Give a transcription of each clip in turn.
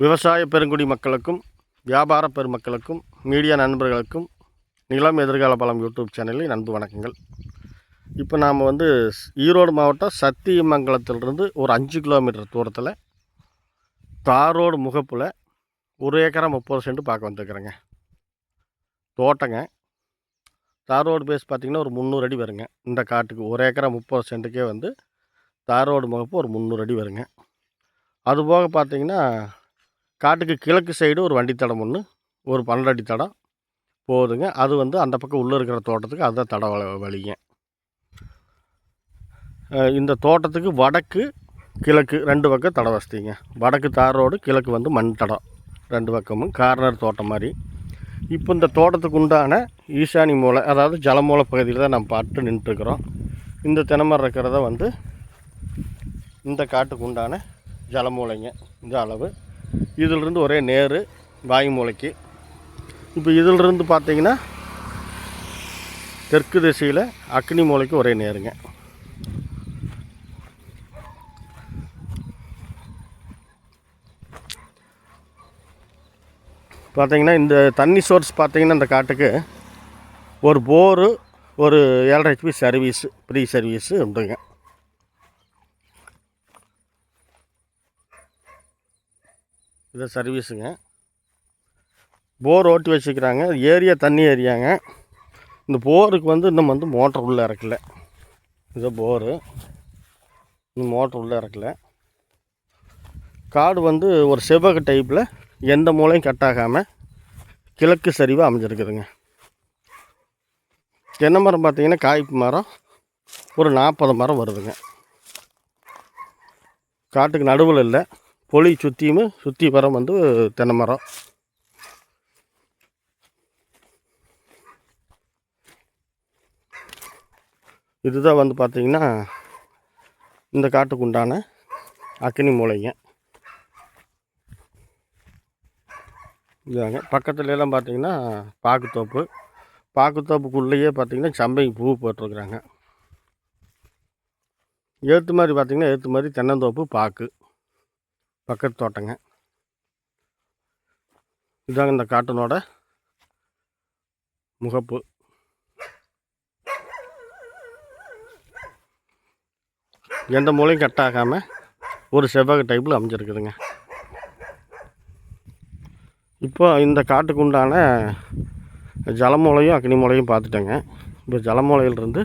விவசாய பெருங்குடி மக்களுக்கும் வியாபார பெருமக்களுக்கும் மீடியா நண்பர்களுக்கும் நிலம் எதிர்கால பலம் யூடியூப் சேனலில் நண்பு வணக்கங்கள். இப்போ நாம் வந்து ஸ்- ஈரோடு மாவட்டம் சத்தியமங்கலத்திலிருந்து ஒரு அஞ்சு கிலோமீட்டர் தூரத்தில் தாரோடு முகப்பில் ஒரு ஏக்கரா முப்பது சென்ட் பார்க்க வந்துருக்குறேங்க. தோட்டங்க. தாரோடு பேஸ் பார்த்திங்கன்னா ஒரு முந்நூறு அடி வருங்க. இந்த காட்டுக்கு ஒரு ஏக்கரா முப்பது சென்ட்டுக்கே வந்து தாரோடு முகப்பு ஒரு முந்நூறு அடி வருங்க. அதுபோக பார்த்தீங்கன்னா காட்டுக்கு கிழக்கு சைடு ஒரு வண்டி தடம் ஒன்று ஒரு பன்னெண்டு அடி தடம் போகுதுங்க. அது வந்து அந்த பக்கம் உள்ளே இருக்கிற தோட்டத்துக்கு அதுதான் தட வழிங்க. இந்த தோட்டத்துக்கு வடக்கு கிழக்கு ரெண்டு பக்கம் தடை வசதிங்க. வடக்கு தார் ரோடு கிழக்கு வந்து மண் தடம் ரெண்டு பக்கமும் கார்னர் தோட்டம் மாதிரி. இப்போ இந்த தோட்டத்துக்கு உண்டான ஈசானி மூலை அதாவது ஜலமூலை பகுதியில் தான் நம்ம பார்த்து நின்றுட்டுருக்குறோம். இந்த தினமரம் இருக்கிறத வந்து இந்த காட்டுக்கு உண்டான ஜலமூலைங்க. இந்த அளவு. இதிலிருந்து ஒரே நேர் வாயு மூலைக்கு. இப்போ இதிலிருந்து பார்த்தீங்கன்னா தெற்கு திசையில் அக்னி மூலைக்கு ஒரே நேருங்க. பார்த்தீங்கன்னா இந்த தண்ணி சோர்ஸ் பார்த்தீங்கன்னா இந்த காட்டுக்கு ஒரு போரு ஒரு ஏழரை ஹெச்பி சர்வீஸு ஃப்ரீ சர்வீஸு உண்டுங்க. இது சர்வீஸுங்க போர் ஓட்டி வச்சுக்கிறாங்க. ஏரியா தண்ணி ஏரியாங்க. இந்த போருக்கு வந்து இன்னும் வந்து மோட்டர் உள்ளே இறக்கல. இது போரு இன்னும் மோட்டர் உள்ளே இறக்கல. காடு வந்து ஒரு செவ்வக டைப்பில் எந்த மூலையும் கட் ஆகாமல் கிழக்கு சரிவாக அமைஞ்சிருக்குதுங்க. தென்னை மரம் பார்த்தீங்கன்னா காய்ப்பு மரம். ஒரு நாற்பது மரம் வருதுங்க. காட்டுக்கு நடுவில் இல்லை. பொலி சுற்றியுமே சுற்றி மரம் வந்து தென்னை மரம். இதுதான் வந்து பார்த்திங்கன்னா இந்த காட்டுக்கு உண்டான அக்னி மூலைங்க. இதாங்க. பக்கத்துல எல்லாம் பார்த்தீங்கன்னா பாக்குத்தோப்பு. பாக்குத்தோப்புக்குள்ளேயே பார்த்தீங்கன்னா சம்பை பூ போட்டிருக்குறாங்க. ஏற்று மாதிரி பார்த்தீங்கன்னா ஏற்று மாதிரி தென்னந்தோப்பு பாக்கு. பக்கத்து தோட்டங்க. இதுதாங்க இந்த காட்டனோட முகப்பு. எந்த மூலையும் கட் ஆகாமல் ஒரு செவ்வக டைப்பில் அமைஞ்சிருக்குதுங்க. இப்போ இந்த காட்டுக்கு உண்டான ஜலமூலையும் அக்னி மூலையும் பார்த்துட்டேங்க. இப்போ ஜலமூலையிலிருந்து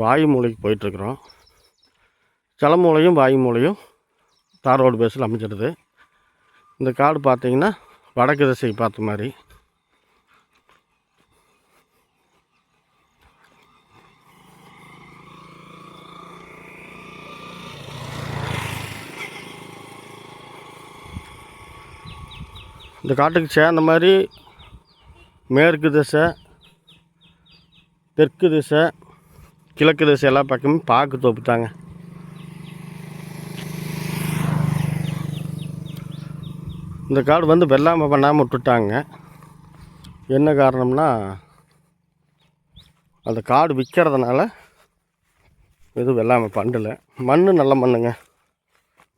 வாயு மூலைக்கு போயிட்டுருக்குறோம். ஜலமூலையும் வாயு மூலையும் தார் ரோடு பேஸில் அமைஞ்சிடுது. இந்த காடு பார்த்தீங்கன்னா வடக்கு திசை பார்த்த மாதிரி. இந்த காட்டுக்கு சேர்ந்த மாதிரி மேற்கு திசை தெற்கு திசை கிழக்கு திசை எல்லா பக்கமும் பாக்கு தோப்பு தாங்க இந்த காடு வந்து வெள்ளாமை பண்ணாமல் விட்டுட்டாங்க. என்ன காரணம்னா அந்த காடு விற்கிறதுனால எதுவும் வெள்ளாமை பண்ணல. மண் நல்ல மண்ணுங்க.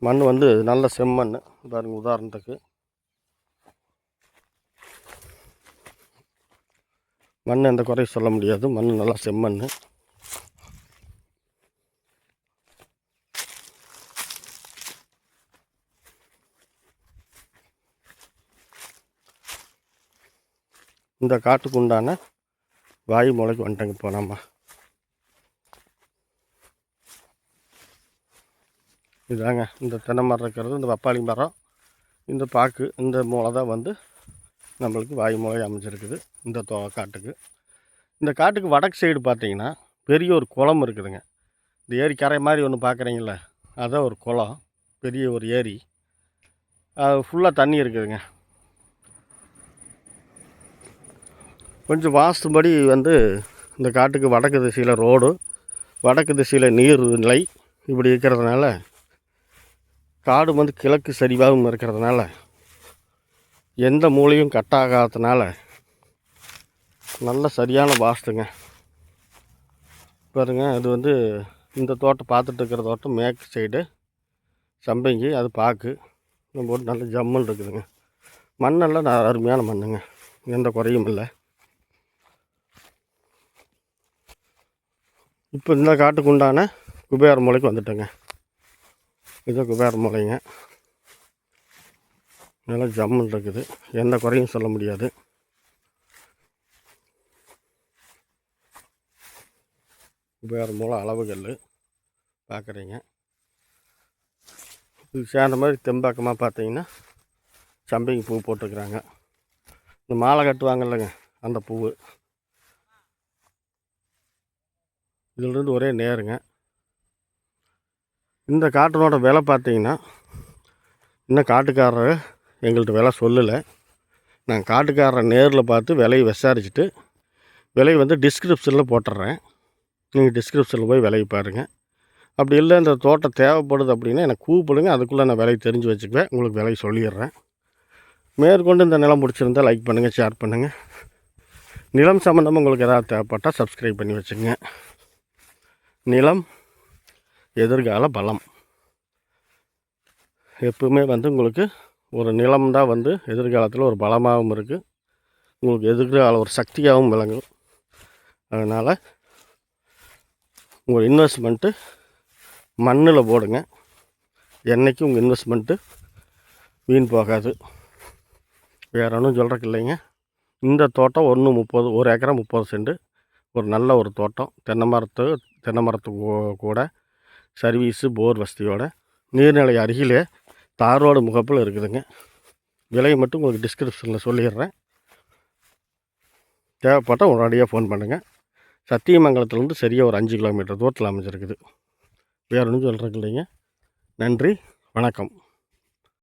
மண் வந்து நல்ல செம்மண் பாருங்க உதாரணத்துக்கு. மண் எந்த குறையும் சொல்ல முடியாது. மண் நல்லா செம்மண் இந்த காட்டுக்கு உண்டான வாயு மூளைக்கு வந்துட்டேங்க இப்போ இதாங்க இந்த தென்னை மரம் இருக்கிறது இந்த பப்பாளி மரம் இந்த பாக்கு இந்த மூளை தான் வந்து நம்மளுக்கு வாயு மூலை அமைஞ்சிருக்குது இந்த தோ காட்டுக்கு. இந்த காட்டுக்கு வடக்கு சைடு பார்த்தீங்கன்னா பெரிய ஒரு குளம் இருக்குதுங்க. இந்த ஏரி கரை மாதிரி ஒன்று பார்க்குறீங்கள அதான் ஒரு குளம் பெரிய ஒரு ஏரி. அது ஃபுல்லாக தண்ணி இருக்குதுங்க. கொஞ்சம் வாஸ்துபடி வந்து இந்த காட்டுக்கு வடக்கு திசையில் ரோடு வடக்கு திசையில் நீர் நிலை இப்படி இருக்கிறதுனால காடு வந்து கிழக்கு சரிவாகவும் இருக்கிறதுனால எந்த மூலையும் கட்டாகாததுனால நல்ல சரியான வாஸ்துங்க. பாருங்க அது வந்து இந்த தோட்டம் பார்த்துட்டு இருக்கிற தோட்டம் மேற்கு சைடு சம்பங்கி அது பாக்கு நம்ம போட்டு நல்ல ஜம்முன்னு இருக்குதுங்க. மண்ணெல்லாம் ந- அருமையான மண்ணுங்க எந்த குறையும் இல்லை. இப்போ இந்த காட்டுக்கு உண்டான குபேர மூலைக்கு வந்துட்டேங்க. இது குபேர மூலைங்க. நல்லா ஜம்முன்னு இருக்குது. எந்த குறையும் சொல்ல முடியாது. குபேர மூலம் அளவுகள் பார்க்குறீங்க. இது சேர்ந்த மாதிரி தெம்பாக்கமாக பார்த்தீங்கன்னா சம்பிங்க பூ போட்டிருக்கிறாங்க இந்த மாலை கட்டுவாங்க இல்லைங்க அந்த பூவு. இதிலிருந்து ஒரே நேருங்க. இந்த காட்டினோட விலை பார்த்தீங்கன்னா இன்னும் காட்டுக்காரர் எங்கள்கிட்ட விலை சொல்லலை. நான் காட்டுக்காரரை நேரில் பார்த்து விலையை விசாரிச்சுட்டு விலை வந்து டிஸ்கிரிப்ஷனில் போட்டுடுறேன் நீங்கள் டிஸ்கிரிப்ஷனில் போய் விலையை பாருங்கள் அப்படி இல்லை இந்த தோட்டம் தேவைப்படுது அப்படின்னா எனக்கு கூப்பிடுங்க அதுக்குள்ளே நான் விலையை தெரிஞ்சு வச்சுக்குவேன் உங்களுக்கு விலையை சொல்லிடுறேன். மேற்கொண்டு இந்த நிலம் பிடிச்சிருந்தால் லைக் பண்ணுங்கள் ஷேர் பண்ணுங்கள் நிலம் சம்மந்தமாக உங்களுக்கு எதாவது தேவைப்பட்டால் சப்ஸ்கிரைப் பண்ணி வச்சுங்க நிலம் எதிர்கால பலம். எப்பவுமே வந்து உங்களுக்கு ஒரு நிலம் தான் வந்து எதிர்காலத்தில் ஒரு பலமாகவும் இருக்குது உங்களுக்கு எதிர்கால ஒரு சக்தியாகவும் விளங்கும். அதனால் உங்கள் இன்வெஸ்ட்மெண்ட்டு மண்ணில் போடுங்க. என்றைக்கும் உங்கள் இன்வெஸ்ட்மெண்ட்டு வீண் போகாது. வேற ஒன்றும் சொல்கிறக்கு இல்லைங்க. இந்த தோட்டம் ஒன்று முப்பது ஒரு ஏக்கரா முப்பது சென்ட். ஒரு நல்ல ஒரு தோட்டம். தென்னை மரத்து தென்னை மரத்து கூட சர்வீஸு போர் வசதியோட நீர்நிலை அருகிலே தாரோடு முகப்பில் இருக்குதுங்க. விலை மட்டும் உங்களுக்கு டிஸ்கிரிப்ஷனில் சொல்லிடுறேன். தேவைப்பட்டால் உடனடியாக ஃபோன் பண்ணுங்கள் சத்தியமங்கலத்துலேருந்து சரியாக ஒரு அஞ்சு கிலோமீட்டர் தூரத்தில் அமைஞ்சிருக்குது. வேறு ஒன்றும் சொல்கிறதுக்கு இல்லைங்க நன்றி வணக்கம்.